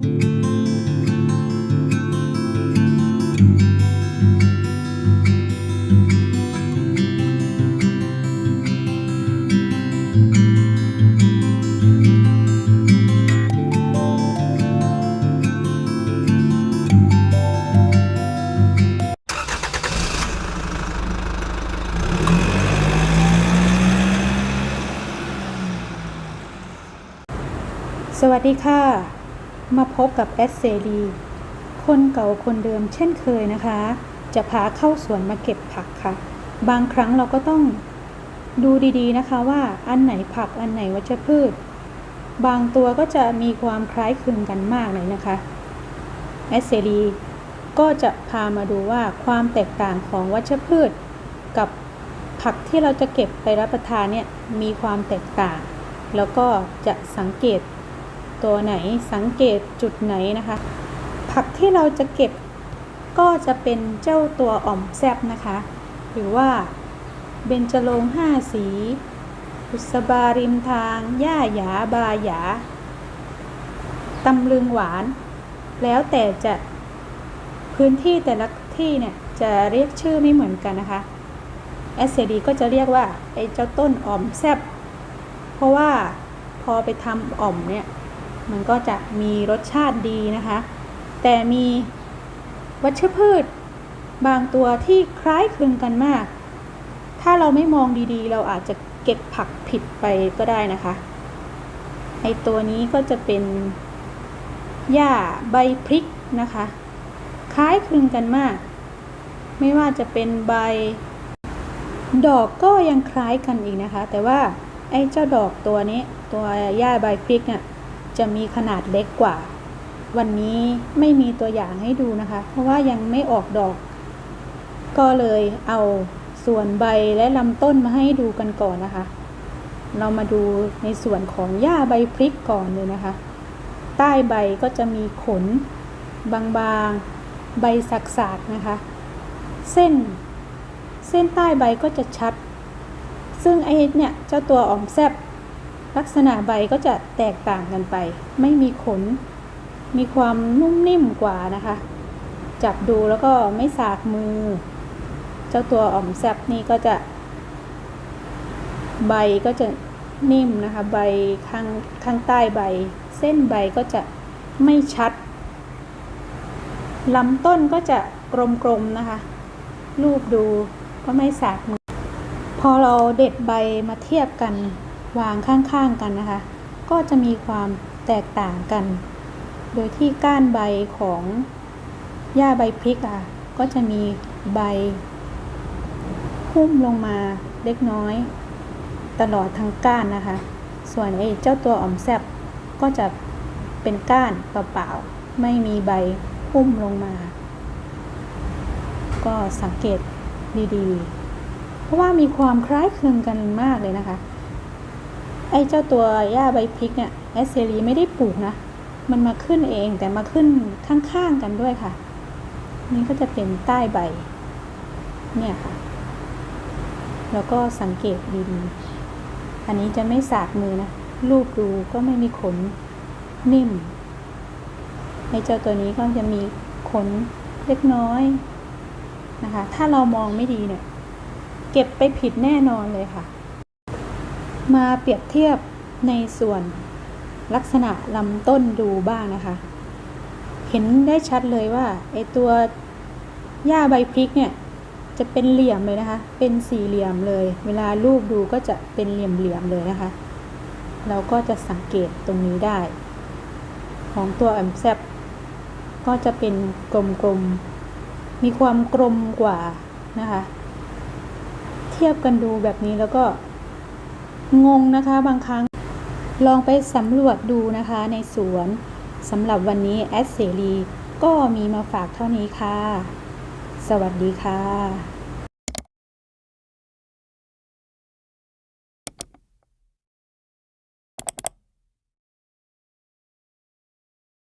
สวัสดีค่ะ มาพบกับแอดเซรีคนเก่าคนเดิมเช่นเคยนะคะ จะพาเข้าสวนมาเก็บผักค่ะ บางครั้งเราก็ต้องดูดีๆนะคะว่าอันไหนผักอันไหนวัชพืช บางตัวก็จะมีความคล้ายคลึงกันมากเลยนะคะแอดเซรีก็จะพามาดูว่าความแตกต่างของวัชพืช กับผักที่เราจะเก็บไปรับประทานเนี่ยมีความแตกต่าง แล้วก็จะสังเกต ตัวไหนสังเกตจุดไหนนะคะ ผักที่เราจะเก็บก็จะเป็นเจ้าตัวอ่อมแซบนะคะ หรือว่าเบญจรงห้าสีบุษบาริมทางย่าหยาบาหยาตำลึงหวาน แล้วแต่จะพื้นที่แต่ละที่เนี่ยจะเรียกชื่อไม่เหมือนกันนะคะแอสเซดีก็จะเรียกว่าไอ้เจ้าต้นอ่อมแซบเพราะว่าพอไปทำอ่อมเนี่ย มันก็จะมีรสชาติดีนะคะ แต่มีวัชพืชบางตัวที่คล้ายคลึงกันมาก ถ้าเราไม่มองดีๆ เราอาจจะเก็บผักผิดไปก็ได้นะคะไอตัวนี้ก็จะเป็นหญ้าใบพริกนะคะ คล้ายคลึงกันมาก ไม่ว่าจะเป็นใบ ดอกก็ยังคล้ายกันอีกนะคะ แต่ว่าไอ้เจ้าดอกตัวนี้ ตัวหญ้าใบพริกเนี่ย จะมีขนาดเล็กกว่า วันนี้ไม่มีตัวอย่างให้ดูนะคะ เพราะว่ายังไม่ออกดอก ก็เลยเอาส่วนใบและลำต้นมาให้ดูกันก่อนนะคะ เรามาดูในส่วนของหญ้าใบพริกก่อนเลยนะคะ ใต้ใบก็จะมีขน บางๆ ใบสักๆนะคะ เส้น เส้นใต้ใบก็จะชัด ซึ่งไอ้เนี่ยเจ้าตัวอ่อมแซบ ลักษณะใบก็จะแตกต่างกันไป ไม่มีขน มีความนุ่มนิ่มกว่านะคะ จับดูแล้วก็ไม่สากมือ เจ้าตัวอ่อมแซบนี่ก็จะ ใบก็จะนิ่มนะคะ ใบข้างข้างใต้ใบ เส้นใบก็จะไม่ชัดลำต้นก็จะกลมๆนะคะ รูปดูก็ไม่สากมือ พอเราเด็ดใบมาเทียบกัน วางข้างๆกันนะคะ ก็จะมีความแตกต่างกัน โดยที่ก้านใบของหญ้าใบพริกอะก็จะมีใบหุ้มลงมาเล็กน้อย ตลอดทั้งก้านนะคะ ส่วนไอ้เจ้าตัวอ่อมแซบก็จะเป็นก้านเปล่าๆไม่มีใบหุ้มลงมา ก็สังเกตดีๆ เพราะว่ามีความคล้ายคลึงกันมากเลยนะคะ ไอ้เจ้าตัวหญ้าใบพริกเนี่ยแอสเซรีไม่ได้ปลูกนะ มันมาขึ้นเองแต่มาขึ้นข้างๆกันด้วยค่ะ นี่ก็จะเป็นใต้ใบ เนี่ยค่ะ แล้วก็สังเกตดีๆ อันนี้จะไม่สากมือนะรูปดูก็ไม่มีขนนิ่มไอ้เจ้าตัวนี้ก็จะมีขนเล็กน้อยนะคะ ถ้าเรามองไม่ดีเนี่ย เก็บไปผิดแน่นอนเลยค่ะ มาเปรียบเทียบในส่วนลักษณะลำต้นดูบ้างนะคะ เห็นได้ชัดเลยว่าไอตัวหญ้าใบพริกเนี่ยจะเป็นเหลี่ยมเลยนะคะ เป็นสี่เหลี่ยมเลย เวลาลูกดูก็จะเป็นเหลี่ยมๆเลยนะคะ เราก็จะสังเกตตรงนี้ได้ ของตัวแอมแซบก็จะเป็นกลมๆ มีความกลมกว่านะคะ เทียบกันดูแบบนี้แล้วก็ งงนะคะบางครั้ง ลองไปสำรวจดูนะคะในสวนสำหรับวันนี้แอดเสรีก็มีมาฝากเท่านี้ค่ะ สวัสดีค่ะ